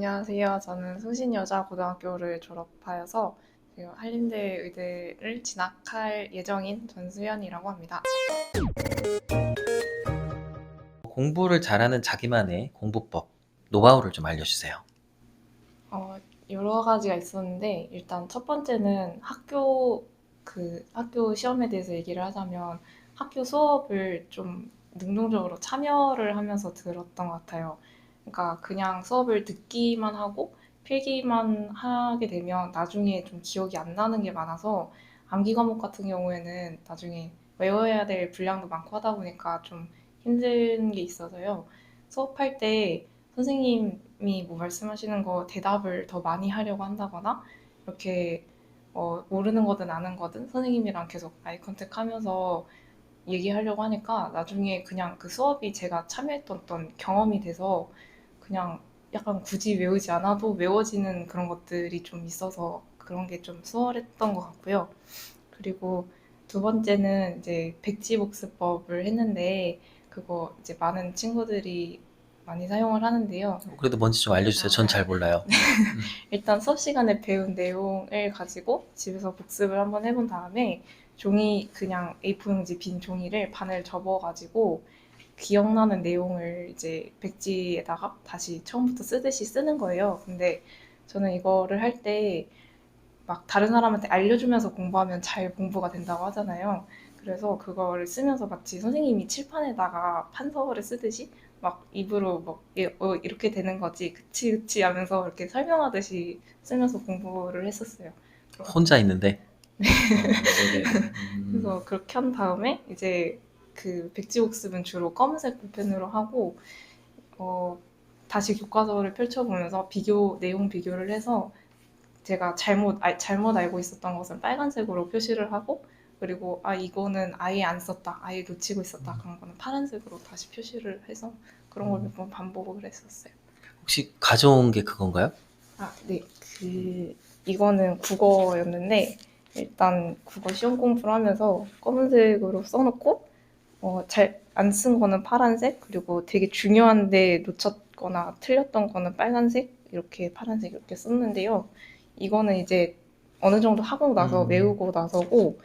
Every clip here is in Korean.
안녕하세요. 저는 숭신여자고등학교를 졸업하여서 한림대 의대를 진학할 예정인 전수연이라고 합니다. 공부를 잘하는 자기만의 공부법, 노하우를 좀 알려주세요. 어, 여러 가지가 있었는데 일단 첫 번째는 학교 그 학교 시험에 대해서 얘기를 하자면 학교 수업을 좀 능동적으로 참여를 하면서 들었던 것 같아요. 그러니까 그냥 수업을 듣기만 하고 필기만 하게 되면 나중에 좀 기억이 안 나는 게 많아서 암기 과목 같은 경우에는 나중에 외워야 될 분량도 많고 하다 보니까 좀 힘든 게 있어서요. 수업할 때 선생님이 뭐 말씀하시는 거 대답을 더 많이 하려고 한다거나 이렇게 어, 모르는 거든 아는 거든 선생님이랑 계속 아이 컨택 하면서 얘기하려고 하니까 나중에 그냥 그 수업이 제가 참여했던 경험이 돼서 그냥 약간 굳이 외우지 않아도 외워지는 그런 것들이 좀 있어서 그런 게 좀 수월했던 것 같고요. 그리고 두 번째는 이제 백지 복습법을 했는데 그거 이제 많은 친구들이 많이 사용을 하는데요. 그래도 뭔지 좀 알려주세요. 전 잘 몰라요. 일단 수업 시간에 배운 내용을 가지고 집에서 복습을 한번 해본 다음에 종이 그냥 A4용지 빈 종이를 반을 접어가지고 기억나는 내용을 이제 백지에다가 다시 처음부터 쓰듯이 쓰는 거예요. 근데 저는 이거를 할 때 막 다른 사람한테 알려주면서 공부하면 잘 공부가 된다고 하잖아요. 그래서 그거를 쓰면서 마치 선생님이 칠판에다가 판서를 쓰듯이 막 입으로 막 예, 어, 이렇게 되는 거지 그치 그치 하면서 이렇게 설명하듯이 쓰면서 공부를 했었어요. 혼자 있는데. 어, 네네. 음, 그래서 그렇게 한 다음에 이제 그 백지복습은 주로 검은색 볼펜으로 하고 어, 다시 교과서를 펼쳐보면서 비교 내용 비교를 해서 제가 잘못 아, 잘못 알고 있었던 것은 빨간색으로 표시를 하고 그리고 아 이거는 아예 안 썼다 아예 놓치고 있었다 그런 거는 파란색으로 다시 표시를 해서 그런 걸 몇 번 반복을 했었어요. 혹시 가져온 게 그건가요? 아, 네. 그, 이거는 국어였는데, 일단 국어 시험 공부를 하면서 검은색으로 써놓고, 어, 잘 안 쓴 거는 파란색, 그리고 되게 중요한데 놓쳤거나 틀렸던 거는 빨간색, 이렇게 파란색 이렇게 썼는데요. 이거는 이제 어느 정도 하고 나서 음. 외우고 나서고,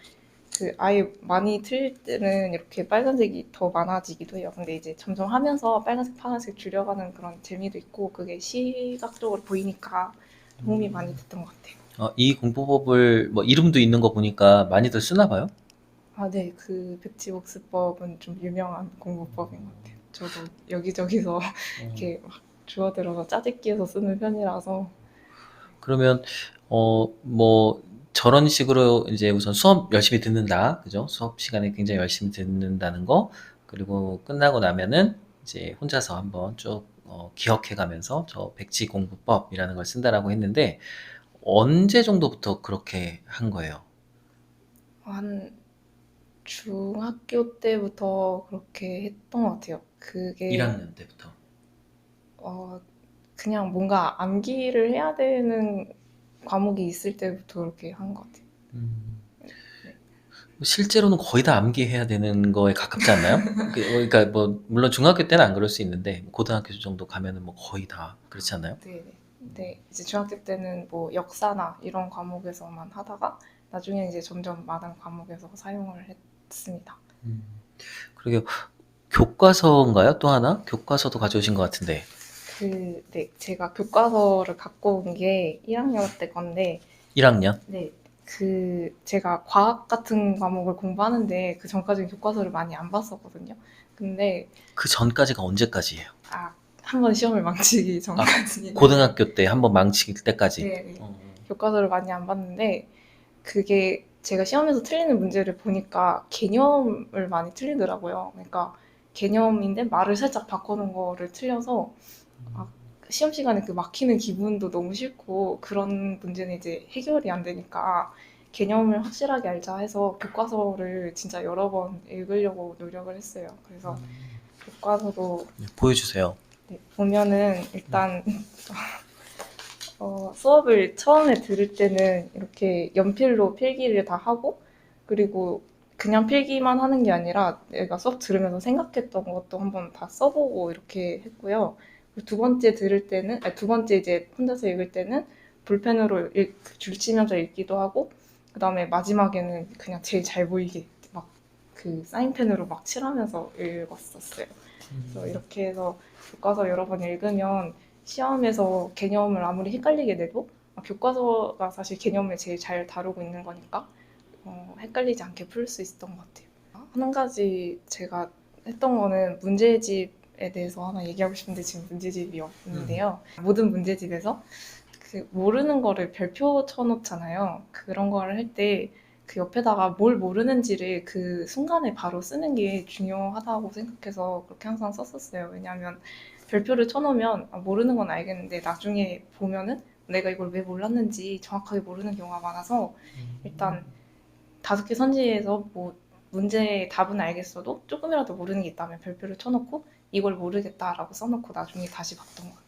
그 아예 많이 틀릴 때는 이렇게 빨간색이 더 많아지기도 해요. 근데 이제 점점 하면서 빨간색, 파란색 줄여가는 그런 재미도 있고 그게 시각적으로 보이니까 도움이 많이 됐던 것 같아요. 어, 이 공부법을 뭐 이름도 있는 거 보니까 많이들 쓰나 봐요. 아, 네. 그 백지복습법은 좀 유명한 공부법인 것 같아요. 저도 여기저기서 어, 이렇게 막 주워 들어서 짜집기해서 쓰는 편이라서 그러면 어, 뭐 저런 식으로 이제 우선 수업 열심히 듣는다, 그죠? 수업 시간에 굉장히 열심히 듣는다는 거, 그리고 끝나고 나면은 이제 혼자서 한번 쭉 어, 기억해가면서 저 백지 공부법이라는 걸 쓴다라고 했는데 언제 정도부터 그렇게 한 거예요? 한 중학교 때부터 그렇게 했던 것 같아요. 그게 1학년 때부터. 어, 그냥 뭔가 암기를 해야 되는 과목이 있을 때부터 그렇게 한 것 같아요. 음. 네. 실제로는 거의 다 암기해야 되는 거에 가깝지 않나요? 그- 그러니까 뭐 물론 중학교 때는 안 그럴 수 있는데 고등학교 정도 가면은 뭐 거의 다 그렇지 않나요? 네, 네. 이제 중학교 때는 뭐 역사나 이런 과목에서만 하다가 나중에 이제 점점 많은 과목에서 사용을 했 습니다. 음. 그리고 교과서인가요? 또 하나? 교과서도 가져오신 것 같은데. 그, 네, 제가 교과서를 갖고 온 게 1학년 때 건데, 1학년? 네, 그 제가 과학 같은 과목을 공부하는데 그 전까지는 교과서를 많이 안 봤었거든요. 근데 그 전까지가 언제까지예요? 아, 한 번 시험을 망치기 전까지는 고등학교 때 한 번 망칠 때까지. 네, 네. 어. 교과서를 많이 안 봤는데 그게 제가 시험에서 틀리는 문제를 보니까 개념을 많이 틀리더라고요. 그러니까 개념인데 말을 살짝 바꾸는 거를 틀려서 아, 시험 시간에 그 막히는 기분도 너무 싫고 그런 문제는 이제 해결이 안 되니까 개념을 확실하게 알자 해서 교과서를 진짜 여러 번 읽으려고 노력을 했어요. 그래서 교과서도 네, 보여주세요. 네, 보면은 일단 어, 수업을 처음에 들을 때는 이렇게 연필로 필기를 다 하고 그리고 그냥 필기만 하는 게 아니라 내가 수업 들으면서 생각했던 것도 한번 다 써보고 이렇게 했고요. 두 번째 들을 때는 아니, 두 번째 이제 혼자서 읽을 때는 볼펜으로 읽, 줄치면서 읽기도 하고 그 다음에 마지막에는 그냥 제일 잘 보이게 막 그 사인펜으로 막 칠하면서 읽었었어요. 그래서 이렇게 해서 교과서 여러 번 읽으면 시험에서 개념을 아무리 헷갈리게 돼도 아, 교과서가 사실 개념을 제일 잘 다루고 있는 거니까 어, 헷갈리지 않게 풀 수 있었던 것 같아요. 한 가지 제가 했던 거는 문제집에 대해서 하나 얘기하고 싶은데 지금 문제집이 없는데요. 모든 문제집에서 그 모르는 거를 별표 쳐놓잖아요. 그런 거를 할 때 그 옆에다가 뭘 모르는지를 그 순간에 바로 쓰는 게 중요하다고 생각해서 그렇게 항상 썼었어요. 왜냐하면 별표를 쳐놓으면 아, 모르는 건 알겠는데 나중에 보면은 내가 이걸 왜 몰랐는지 정확하게 모르는 경우가 많아서 일단 다섯 개 선지에서 뭐 문제의 답은 알겠어도 조금이라도 모르는 게 있다면 별표를 쳐놓고 이걸 모르겠다라고 써놓고 나중에 다시 봤던 것 같아요.